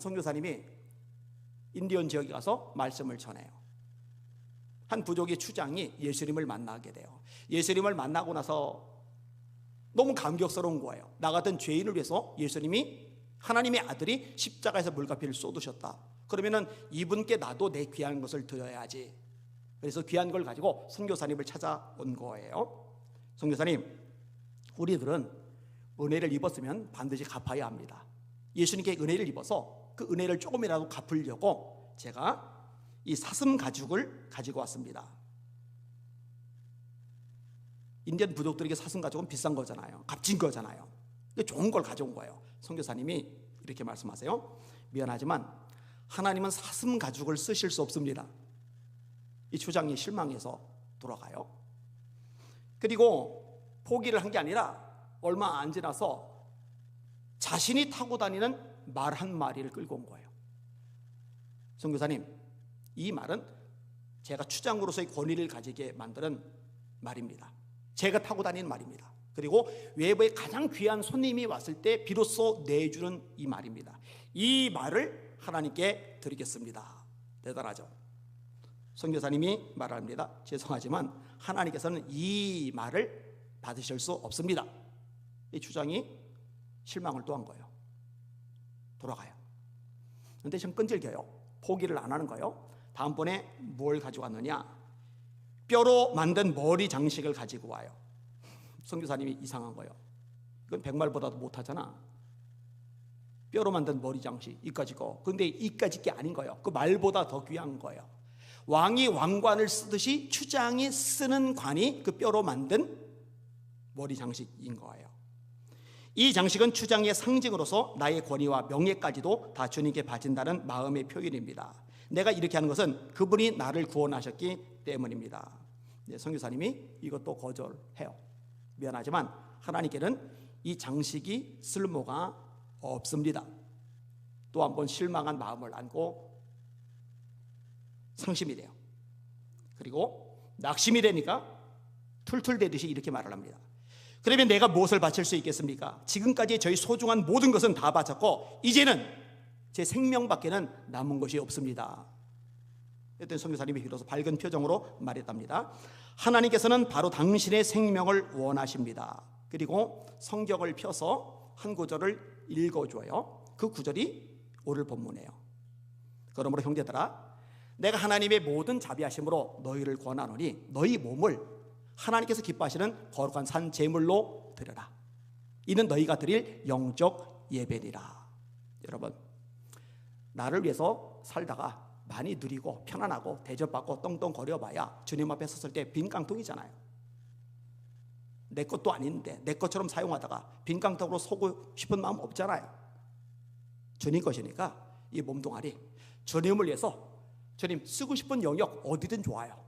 선교사님이 인디언 지역에 가서 말씀을 전해요. 한 부족의 추장이 예수님을 만나게 돼요. 예수님을 만나고 나서 너무 감격스러운 거예요. 나 같은 죄인을 위해서 예수님이 하나님의 아들이 십자가에서 물가피를 쏟으셨다. 그러면은 이분께 나도 내 귀한 것을 드려야지. 그래서 귀한 걸 가지고 선교사님을 찾아온 거예요. 선교사님, 우리들은 은혜를 입었으면 반드시 갚아야 합니다. 예수님께 은혜를 입어서 그 은혜를 조금이라도 갚으려고 제가 이 사슴 가죽을 가지고 왔습니다. 인디언 부족들에게 사슴 가죽은 비싼 거잖아요. 값진 거잖아요. 좋은 걸 가져온 거예요. 선교사님이 이렇게 말씀하세요. 미안하지만 하나님은 사슴 가죽을 쓰실 수 없습니다. 이 추장이 실망해서 돌아가요. 그리고 포기를 한 게 아니라 얼마 안 지나서 자신이 타고 다니는 말 한 마리를 끌고 온 거예요. 선교사님, 이 말은 제가 추장으로서의 권위를 가지게 만드는 말입니다. 제가 타고 다니는 말입니다. 그리고 외부에 가장 귀한 손님이 왔을 때 비로소 내주는 이 말입니다. 이 말을 하나님께 드리겠습니다. 대단하죠. 선교사님이 말합니다. 죄송하지만 하나님께서는 이 말을 받으실 수 없습니다. 이 주장이 실망을 또 한 거예요. 돌아가요. 근데 좀 끈질겨요. 포기를 안 하는 거예요. 다음번에 뭘 가져왔느냐? 뼈로 만든 머리 장식을 가지고 와요. 선교사님이 이상한 거예요. 이건 백말보다도 못하잖아. 뼈로 만든 머리 장식 이까지 거. 근데 이까지 게 아닌 거예요. 그 말보다 더 귀한 거예요. 왕이 왕관을 쓰듯이 추장이 쓰는 관이 그 뼈로 만든 머리 장식인 거예요. 이 장식은 추장의 상징으로서 나의 권위와 명예까지도 다 주님께 바친다는 마음의 표현입니다. 내가 이렇게 하는 것은 그분이 나를 구원하셨기 때문입니다. 네, 성교사님이 이것도 거절해요. 미안하지만 하나님께는 이 장식이 쓸모가 없습니다. 또 한 번 실망한 마음을 안고 상심이 돼요. 그리고 낙심이 되니까 툴툴대듯이 이렇게 말을 합니다. 그러면 내가 무엇을 바칠 수 있겠습니까? 지금까지 저희 소중한 모든 것은 다 바쳤고 이제는 제 생명밖에는 남은 것이 없습니다. 그랬더니 선교사님이 비로소 밝은 표정으로 말했답니다. 하나님께서는 바로 당신의 생명을 원하십니다. 그리고 성경을 펴서 한 구절을 읽어줘요. 그 구절이 오늘 본문이에요. 그러므로 형제들아, 내가 하나님의 모든 자비하심으로 너희를 권하노니 너희 몸을 하나님께서 기뻐하시는 거룩한 산 제물로 드려라. 이는 너희가 드릴 영적 예배니라. 여러분, 나를 위해서 살다가 많이 누리고 편안하고 대접받고 떵떵거려봐야 주님 앞에 섰을 때 빈 깡통이잖아요. 내 것도 아닌데 내 것처럼 사용하다가 빈 깡통으로 서고 싶은 마음 없잖아요. 주님 것이니까 이 몸뚱아리 주님을 위해서 주님 쓰고 싶은 영역 어디든 좋아요.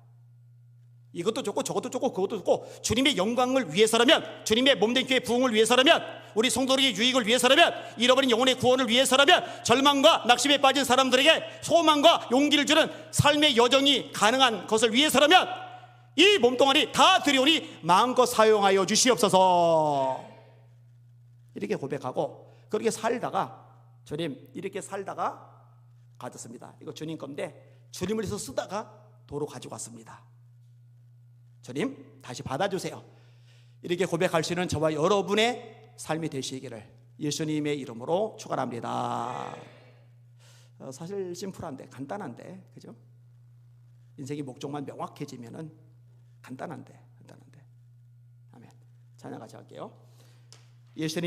이것도 좋고 저것도 좋고 그것도 좋고 주님의 영광을 위해서라면 주님의 몸된 교회 부흥을 위해서라면 우리 성도들의 유익을 위해서라면 잃어버린 영혼의 구원을 위해서라면 절망과 낙심에 빠진 사람들에게 소망과 용기를 주는 삶의 여정이 가능한 것을 위해서라면 이 몸뚱아리 다 드리오니 마음껏 사용하여 주시옵소서. 이렇게 고백하고 그렇게 살다가 주님 이렇게 살다가 가졌습니다. 이거 주님 건데 주님을 위해서 쓰다가 도로 가지고 왔습니다 주님 다시 받아주세요. 이렇게 고백할 수 있는 저와 여러분의 삶이 되시기를 예수님의 이름으로 축원합니다. 어, 사실 심플한데 간단한데 그죠? 인생의 목적만 명확해지면은 간단한데 간단한데 아멘. 찬양 같이 할게요. 예수님이